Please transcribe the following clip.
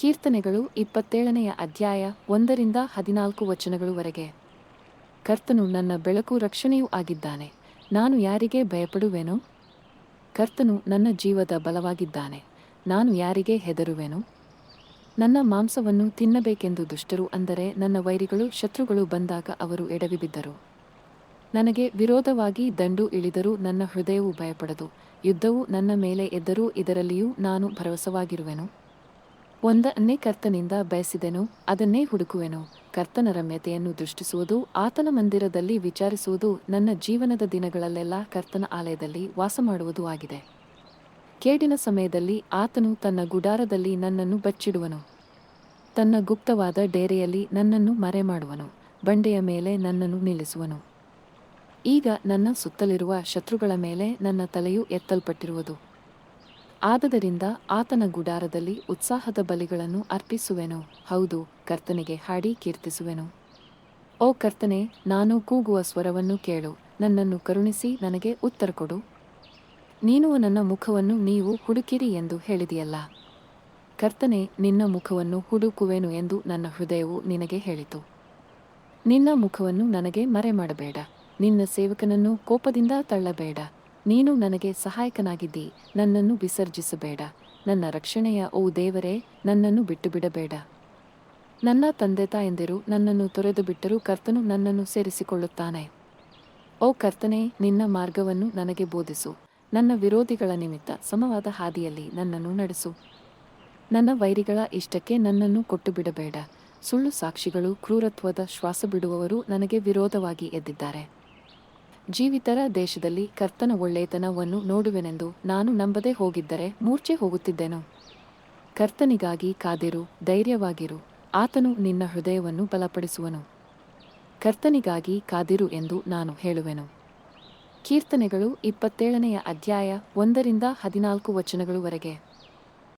ಕೀರ್ತನೆಗಳು ಇಪ್ಪತ್ತೇಳನೆಯ ಅಧ್ಯಾಯ ಒಂದರಿಂದ ಹದಿನಾಲ್ಕು ವಚನಗಳವರೆಗೆ. ಕರ್ತನು ನನ್ನ ಬೆಳಕು ರಕ್ಷಣೆಯೂ ಆಗಿದ್ದಾನೆ, ನಾನು ಯಾರಿಗೆ ಭಯಪಡುವೆನು? ಕರ್ತನು ನನ್ನ ಜೀವದ ಬಲವಾಗಿದ್ದಾನೆ, ನಾನು ಯಾರಿಗೆ ಹೆದರುವೆನು? ನನ್ನ ಮಾಂಸವನ್ನು ತಿನ್ನಬೇಕೆಂದು ದುಷ್ಟರು ಅಂದರೆ ನನ್ನ ವೈರಿಗಳು ಶತ್ರುಗಳು ಬಂದಾಗ ಅವರು ಎಡವಿಬಿದ್ದರು. ನನಗೆ ವಿರೋಧವಾಗಿ ದಂಡು ಇಳಿದರೂ ನನ್ನ ಹೃದಯವು ಭಯಪಡದು, ಯುದ್ಧವು ನನ್ನ ಮೇಲೆ ಎದ್ದರೂ ಇದರಲ್ಲಿಯೂ ನಾನು ಭರವಸವಾಗಿರುವೆನು. ಒಂದನ್ನೇ ಕರ್ತನಿಂದ ಬಯಸಿದೆನು, ಅದನ್ನೇ ಹುಡುಕುವೆನು. ಕರ್ತನ ರಮ್ಯತೆಯನ್ನು ದೃಷ್ಟಿಸುವುದು, ಆತನ ಮಂದಿರದಲ್ಲಿ ವಿಚಾರಿಸುವುದು ನನ್ನ ಜೀವನದ ದಿನಗಳಲ್ಲೆಲ್ಲ ಕರ್ತನ ಆಲಯದಲ್ಲಿ ವಾಸ ಮಾಡುವುದು ಆಗಿದೆ. ಕೇಡಿನ ಸಮಯದಲ್ಲಿ ಆತನು ತನ್ನ ಗುಡಾರದಲ್ಲಿ ನನ್ನನ್ನು ಬಚ್ಚಿಡುವನು. ತನ್ನ ಗುಪ್ತವಾದ ಡೇರೆಯಲ್ಲಿ ನನ್ನನ್ನು ಮರೆ ಮಾಡುವನು ಬಂಡೆಯ ಮೇಲೆ ನನ್ನನ್ನು ನಿಲ್ಲಿಸುವನು. ಈಗ ನನ್ನ ಸುತ್ತಲಿರುವ ಶತ್ರುಗಳ ಮೇಲೆ ನನ್ನ ತಲೆಯು ಎತ್ತಲ್ಪಟ್ಟಿರುವುದು. ಆದದರಿಂದ ಆತನ ಗುಡಾರದಲ್ಲಿ ಉತ್ಸಾಹದ ಬಲಿಗಳನ್ನು ಅರ್ಪಿಸುವೆನು. ಹೌದು, ಕರ್ತನಿಗೆ ಹಾಡಿ ಕೀರ್ತಿಸುವೆನು. ಓ ಕರ್ತನೆ, ನಾನು ಕೂಗುವ ಸ್ವರವನ್ನು ಕೇಳು. ನನ್ನನ್ನು ಕರುಣಿಸಿ ನನಗೆ ಉತ್ತರ ಕೊಡು. ನೀನು ನನ್ನ ಮುಖವನ್ನು ನೀವು ಹುಡುಕಿರಿ ಎಂದು ಹೇಳಿದೆಯಲ್ಲ. ಕರ್ತನೆ, ನಿನ್ನ ಮುಖವನ್ನು ಹುಡುಕುವೆನು ಎಂದು ನನ್ನ ಹೃದಯವು ನಿನಗೆ ಹೇಳಿತು. ನಿನ್ನ ಮುಖವನ್ನು ನನಗೆ ಮರೆ ಮಾಡಬೇಡ ನಿನ್ನ ಸೇವಕನನ್ನು ಕೋಪದಿಂದ ತಳ್ಳಬೇಡ. ನೀನು ನನಗೆ ಸಹಾಯಕನಾಗಿದ್ದಿ, ನನ್ನನ್ನು ವಿಸರ್ಜಿಸಬೇಡ. ನನ್ನ ರಕ್ಷಣೆಯ, ಓ ದೇವರೇ, ನನ್ನನ್ನು ಬಿಟ್ಟು ಬಿಡಬೇಡ ನನ್ನ ತಂದೆ ತಾಯಂದಿರು ನನ್ನನ್ನು ತೊರೆದು ಬಿಟ್ಟರೂ ಕರ್ತನು ನನ್ನನ್ನು ಸೇರಿಸಿಕೊಳ್ಳುತ್ತಾನೆ. ಓ ಕರ್ತನೇ, ನಿನ್ನ ಮಾರ್ಗವನ್ನು ನನಗೆ ಬೋಧಿಸು. ನನ್ನ ವಿರೋಧಿಗಳ ನಿಮಿತ್ತ ಸಮವಾದ ಹಾದಿಯಲ್ಲಿ ನನ್ನನ್ನು ನಡೆಸು. ನನ್ನ ವೈರಿಗಳ ಇಷ್ಟಕ್ಕೆ ನನ್ನನ್ನು ಕೊಟ್ಟು ಬಿಡಬೇಡ ಸುಳ್ಳು ಸಾಕ್ಷಿಗಳು, ಕ್ರೂರತ್ವದ ಶ್ವಾಸ ಬಿಡುವವರು ನನಗೆ ವಿರೋಧವಾಗಿ ಎದ್ದಿದ್ದಾರೆ. ಜೀವಿತರ ದೇಶದಲ್ಲಿ ಕರ್ತನ ಒಳ್ಳೆಯತನವನ್ನು ನೋಡುವೆನೆಂದು ನಾನು ನಂಬದೆ ಹೋಗಿದ್ದರೆ ಮೂರ್ಛೆ ಹೋಗುತ್ತಿದ್ದೆನು. ಕರ್ತನಿಗಾಗಿ ಕಾದಿರು, ಧೈರ್ಯವಾಗಿರು, ಆತನು ನಿನ್ನ ಹೃದಯವನ್ನು ಬಲಪಡಿಸುವನು. ಕರ್ತನಿಗಾಗಿ ಕಾದಿರು ಎಂದು ನಾನು ಹೇಳುವೆನು. ಕೀರ್ತನೆಗಳು ಇಪ್ಪತ್ತೇಳನೆಯ ಅಧ್ಯಾಯ ಒಂದರಿಂದ ಹದಿನಾಲ್ಕು ವಚನಗಳುವರೆಗೆ